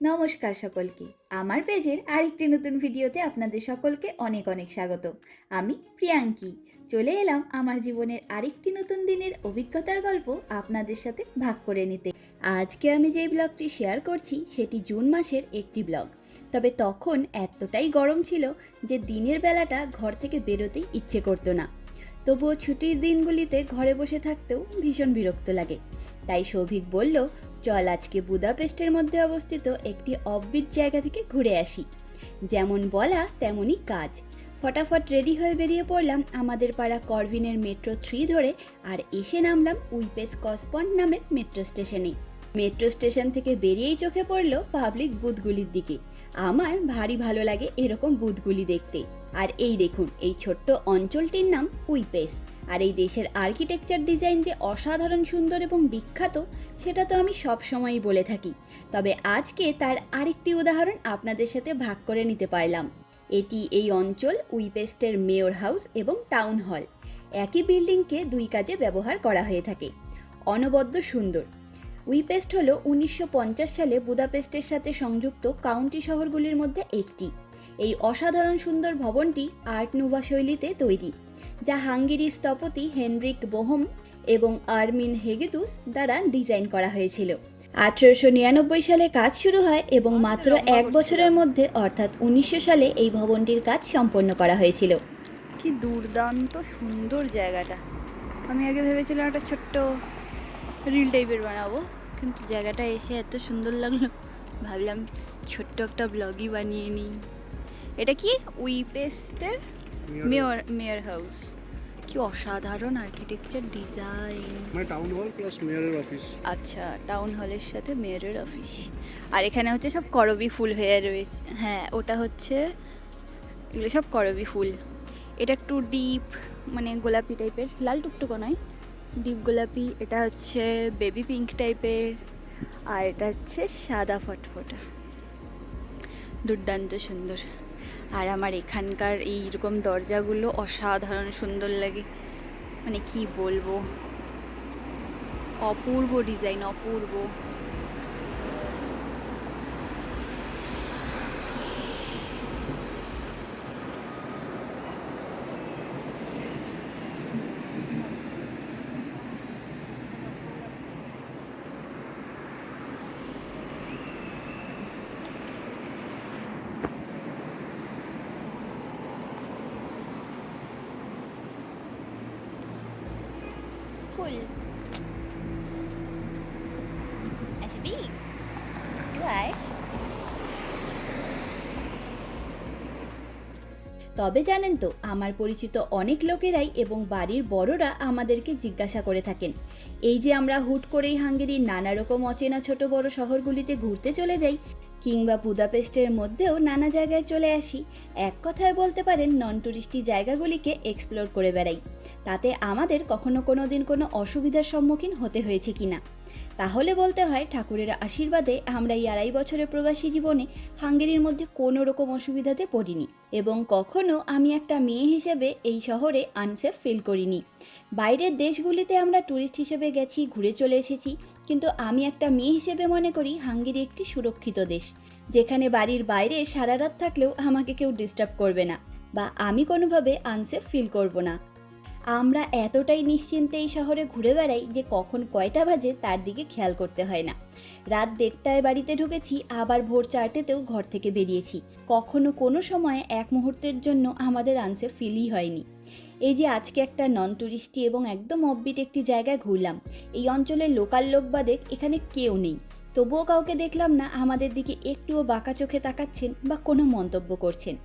নমস্কার সকলকে। আমার পেজের আরেকটি নতুন ভিডিওতে আপনাদের সকলকে অনেক অনেক স্বাগত। আমি প্রিয়াঙ্কি। চলে এলাম আমার জীবনের আরেকটি নতুন দিনের অভিজ্ঞতার গল্প আপনাদের সাথে ভাগ করে নিতে। আজকে আমি যে ব্লগটি শেয়ার করছি, সেটি জুন মাসের একটি ব্লগ। তবে তখন এতটাই গরম ছিল যে দিনের বেলাটা ঘর থেকে বেরোতেই ইচ্ছে করতো না। তবুও ছুটির দিনগুলিতে ঘরে বসে থাকতেও ভীষণ বিরক্ত লাগে। তাই সৌভিক বলল, চল আজকে বুদাপেস্টের মধ্যে অবস্থিত একটি অফবিট জায়গা থেকে ঘুরে আসি। যেমন বলা, তেমনই কাজ। ফটাফট রেডি হয়ে বেরিয়ে পড়লাম আমাদের পাড়া করভিনের মেট্রো থ্রি ধরে আর এসে নামলাম উইপেস কসপন্ড নামের মেট্রো স্টেশনে। মেট্রো স্টেশন থেকে বেরিয়েই চোখে পড়ল পাবলিক বুথগুলির দিকে। আমার ভারী ভালো লাগে এরকম বুথগুলি দেখতে। আর এই দেখুন, এই ছোট্ট অঞ্চলটির নাম উইপেস। আর এই দেশের আর্কিটেকচার ডিজাইন যে অসাধারণ, সুন্দর এবং বিখ্যাত, সেটা তো আমি সব সময়ই বলে থাকি। তবে আজকে তার আরেকটি উদাহরণ আপনাদের সাথে ভাগ করে নিতে পারলাম। এটি এই অঞ্চল উইপেস্টের মেয়র হাউস এবং টাউন হল। একই বিল্ডিংকে দুই কাজে ব্যবহার করা হয়ে থাকে। অনবদ্য সুন্দর। উইপেস্ট হলো উনিশশো পঞ্চাশ সালে বুদাপেস্টের সাথে সংযুক্ত কাউন্টি শহরগুলির মধ্যে একটি। এই অসাধারণ সুন্দর ভবনটি আর্ট নুভা শৈলীতে তৈরি যা হাঙ্গেরির স্থপতি হেনরিক বোহম এবং আর্মিন হেগেতুস দ্বারা ডিজাইন করা হয়েছিল। আঠেরোশো নিরানব্বই সালে কাজ শুরু হয় এবং মাত্র এক বছরের মধ্যে অর্থাৎ উনিশশো সালে এই ভবনটির কাজ সম্পন্ন করা হয়েছিল। কি দুর্দান্ত সুন্দর জায়গাটা। আমি আগে ভেবেছিলাম একটা ছোট্ট রিল টাইপের বানাবো। কিন্তু জায়গাটা এসে এত সুন্দর লাগল? ভাবলাম ছোট্ট একটা ব্লগই বানিয়ে নিই। এটা কি? উইপেস্টের মেয়র মেয়র হাউস কি অসাধারণ আর্কিটেকচার ডিজাইন মানে টাউন হল প্লাস মেয়রের অফিস আচ্ছা টাউন হলের সাথে মেয়রের অফিস আর এখানে হচ্ছে সব করবি ফুল হয়ে রয়েছে। হ্যাঁ ওটা হচ্ছে এগুলো সব করবি ফুল। এটা একটু ডিপ মানে গোলাপি টাইপের লাল টুকটুকো নয়। ডিপ গোলাপি, এটা হচ্ছে বেবি পিঙ্ক টাইপের আর এটা হচ্ছে সাদা ফটফটা। দুর্দান্ত সুন্দর। আর আমার এখানকার এইরকম দরজাগুলো অসাধারণ সুন্দর লাগে। মানে কি বলব? অপূর্ব ডিজাইন অপূর্ব। Cool. তবে জানেন তো, আমার পরিচিত অনেক লোকেরাই এবং বাড়ির বড়রা আমাদেরকে জিজ্ঞাসা করে থাকেন। এই যে আমরা হুট করেই হাঙ্গেরির নানা রকম অচেনা ছোট বড় শহরগুলিতে ঘুরতে চলে যাই কিংবা বুদাপেস্টের মধ্যেও নানা জায়গায় চলে আসি। এক কথায় বলতে পারেন নন টুরিস্টি জায়গাগুলিকে এক্সপ্লোর করে বেড়াই। তাতে আমাদের কখনো কোনো দিন কোনো অসুবিধার সম্মুখীন হতে হয়েছে কিনা। তাহলে বলতে হয় ঠাকুরের আশীর্বাদে আমরা এই আড়াই বছরের প্রবাসী জীবনে হাঙ্গেরির মধ্যে কোনো রকম অসুবিধাতে পড়িনি এবং কখনো আমি একটা মেয়ে হিসেবে এই শহরে আনসেফ ফিল করিনি। বাইরের দেশগুলিতে আমরা ট্যুরিস্ট হিসেবে গেছি, ঘুরে চলে এসেছি, কিন্তু আমি একটা মেয়ে হিসেবে মনে করি হাঙ্গেরি একটি সুরক্ষিত দেশ, যেখানে বাড়ির বাইরে সারা রাত থাকলেও আমাকে কেউ ডিস্টার্ব করবে না বা আমি কোনোভাবে আনসেফ ফিল করব না। আমরা এতটাই নিশ্চিন্তে এই শহরে ঘুরে বেড়াই যে কখন কয়টা বাজে তার দিকে খেয়াল করতে হয় না। রাত দেড়টায় বাড়িতে ঢুকেছি, আবার ভোর চারটেতেও ঘর থেকে বেরিয়েছি। কখনো কোনো সময় এক মুহূর্তের জন্য আমাদের আনসে ফিলই হয়নি। এই যে আজকে একটা নন টুরিস্টি এবং একদম অফবিট একটি জায়গায় ঘুরলাম, এই অঞ্চলের লোকাল লোক বাদে এখানে কেউ নেই। তবুও কাউকে দেখলাম না, আমাদের দিকে একটুও বাঁকা চোখে তাকাচ্ছেন বা কোনো মন্তব্য করছেন।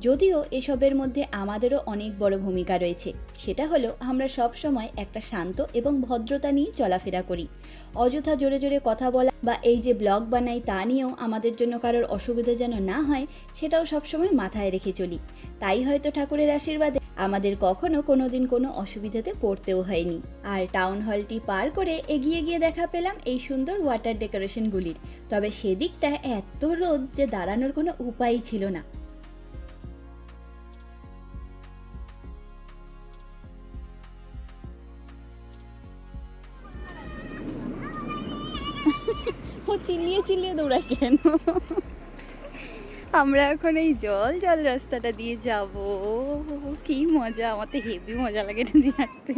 যদিও এসবের মধ্যে আমাদেরও অনেক বড় ভূমিকা রয়েছে। সেটা হলো, আমরা সব সময় একটা শান্ত এবং ভদ্রতা নিয়ে চলাফেরা করি। অযথা জোরে জোরে কথা বলা বা এই যে ব্লগ বানাই তা নিয়েও আমাদের জন্য কারোর অসুবিধা যেন না হয়, সেটাও সবসময় মাথায় রেখে চলি। তাই হয়তো ঠাকুরের আশীর্বাদে আমাদের কখনো কোনো দিন কোনো অসুবিধাতে পড়তেও হয়নি। আর টাউন হলটি পার করে এগিয়ে গিয়ে দেখা পেলাম এই সুন্দর ওয়াটার ডেকোরেশনগুলির। তবে সেদিকটা এত রোদ যে দাঁড়ানোর কোনো উপায়ই ছিল না। ও চিল্লিয়ে চিল্লিয়ে দৌড়াই কেন? আমরা এখন এই জল জল রাস্তাটা দিয়ে যাব। কি মজা, আমার তো হেভি মজা লাগে এটা দিয়ে হাঁটতে।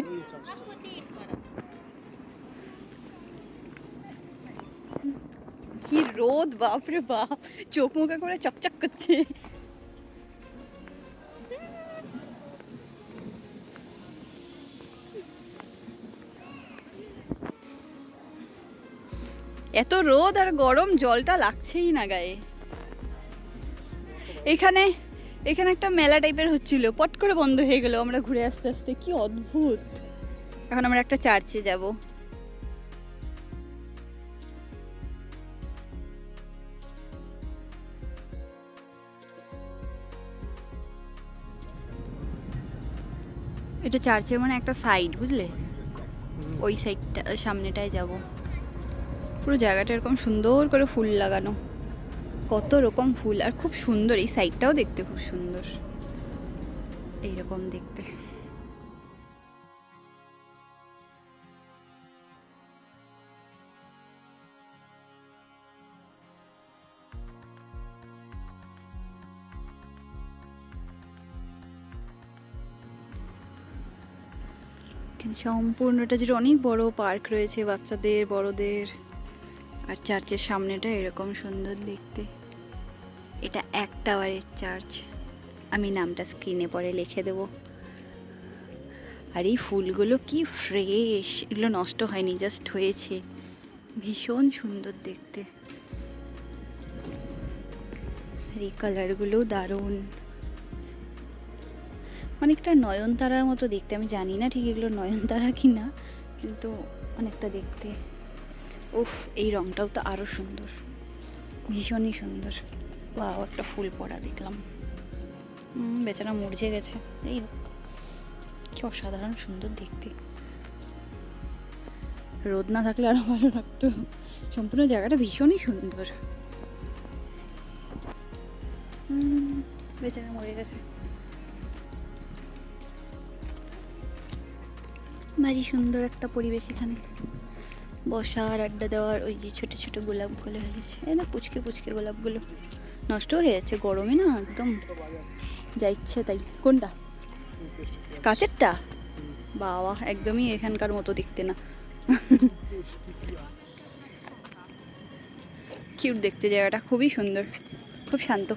কি রোদ, বাপরে বাপ। চোখ মুখে করে চকচক করছে। এত রোদ আর গরম, জলটা লাগছেই না গায়ে। এখানে এখানে একটা মেলা টাইপের হচ্ছিল। পট করে বন্ধ হয়ে গেল আমরা ঘুরে আসতে আসতে। কি অদ্ভুত। এখন আমরা একটা চার্চে যাব। এটা চার্চের মানে একটা সাইড বুঝলে? ওই সাইডটা সামনেটায় যাব। পুরো জায়গাটা এরকম সুন্দর করে ফুল লাগানো। কত রকম ফুল আর খুব সুন্দর, এই সাইডটাও দেখতে খুব সুন্দর। এইরকম দেখতে। সম্পূর্ণটা জুড়ে অনেক বড় পার্ক রয়েছে বাচ্চাদের, বড়দের। আর চার্চের সামনেটা এরকম সুন্দর দেখতে। এটা এক টাওয়ারের চার্চ। আমি নামটা স্ক্রিনে পরে লিখে দেব। আর এই ফুলগুলো কি ফ্রেশ এগুলো নষ্ট হয়নি জাস্ট হয়েছে। ভীষণ সুন্দর দেখতে। আর এই কালারগুলো দারুণ। অনেকটা নয়নতারার মতো দেখতে। আমি জানি না ঠিক এগুলো নয়নতারা কি না কিন্তু অনেকটা দেখতে। উফ, এই রংটাও তো আরও সুন্দর। ভীষণই সুন্দর। বাও একটা ফুল পড়া দেখলাম। বেচারা মরঝে গেছে। এই। কি অসাধারণ সুন্দর দেখতে। রোদ না থাকলে আরও ভালো লাগতো। সম্পূর্ণ জায়গাটা ভীষণই সুন্দর। বেচারা মরে গেছে। ভারী সুন্দর একটা পরিবেশ এখানে। বসার আড্ডা দেওয়ার ওই যে ছোটো ছোট গোলাপগুলো হয়ে গেছে এই না পুচকে পুচকে গোলাপগুলো। নষ্ট হয়ে যাচ্ছে গরমে না একদম। যা ইচ্ছে তাই। কোনটা? কাচেরটা? বাবা একদমই এখানকার মতো দেখতে না। কিউট দেখতে জায়গাটা খুবই সুন্দর। খুব শান্ত।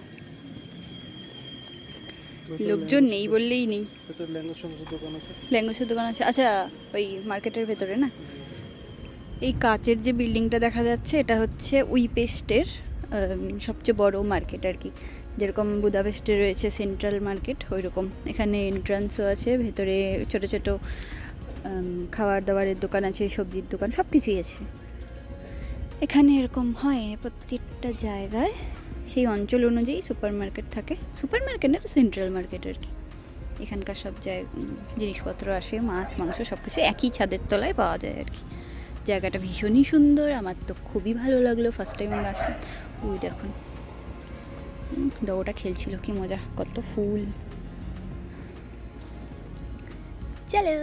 লোকজন নেই বললেই নেই। ল্যাঙ্গুয়েজের দোকান আছে। আচ্ছা ওই মার্কেটের ভেতরে না? এই কাচের যে বিল্ডিংটা দেখা যাচ্ছে, এটা হচ্ছে উইপেস্টের সবচেয়ে বড় মার্কেট আর কি। যেরকম বুদাপেস্টে রয়েছে সেন্ট্রাল মার্কেট ওই রকম এখানে এন্ট্রান্সও আছে, ভেতরে ছোট ছোট খাবার দাবারের দোকান আছে, সবজির দোকান সব কিছুই আছে। এখানে এরকম হয় প্রত্যেকটা জায়গায়, সেই অঞ্চল অনুযায়ী সুপার মার্কেট থাকে। সুপার মার্কেট না সেন্ট্রাল মার্কেট আর কি। এখানকার সব জায়গা জিনিসপত্র আসে, মাছ, মাংস সব কিছু একই ছাদের তলায় পাওয়া যায় আর কি। জায়গাটা ভীষণই সুন্দর, আমার তো খুবই ভালো লাগল ফার্স্ট টাইম আমরা আসলাম। ওই দেখুন। ডগোটা খেলছিল, কি মজা, কত ফুল। চলো,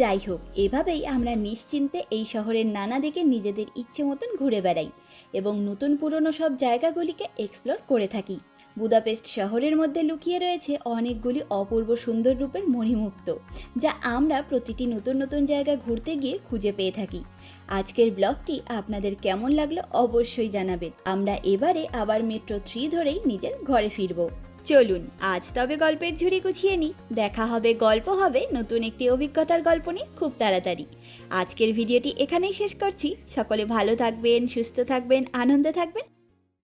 যাই হোক, এভাবেই আমরা নিশ্চিন্তে এই শহরের নানা দিকে নিজেদের ইচ্ছে মতন ঘুরে বেড়াই এবং নতুন পুরনো সব জায়গাগুলিকে এক্সপ্লোর করে থাকি। বুদাপেস্ট শহরের মধ্যে লুকিয়ে রয়েছে অনেকগুলি অপূর্ব সুন্দর রূপের মণিমুক্ত, যা আমরা প্রতিটি নতুন নতুন জায়গা ঘুরতে গিয়ে খুঁজে পেয়ে থাকি। আজকের ব্লগটি আপনাদের কেমন লাগল অবশ্যই জানাবেন। আমরা এবারে আবার মেট্রো থ্রি ধরেই নিজের ঘরে ফিরবো। চলুন, আজ তবে গল্পের ঝুড়ি গুছিয়ে নিই। দেখা হবে, গল্প হবে, নতুন একটি অভিজ্ঞতার গল্প নিয়ে খুব তাড়াতাড়ি। আজকের ভিডিওটি এখানেই শেষ করছি। সকলে ভালো থাকবেন, সুস্থ থাকবেন, আনন্দে থাকবেন।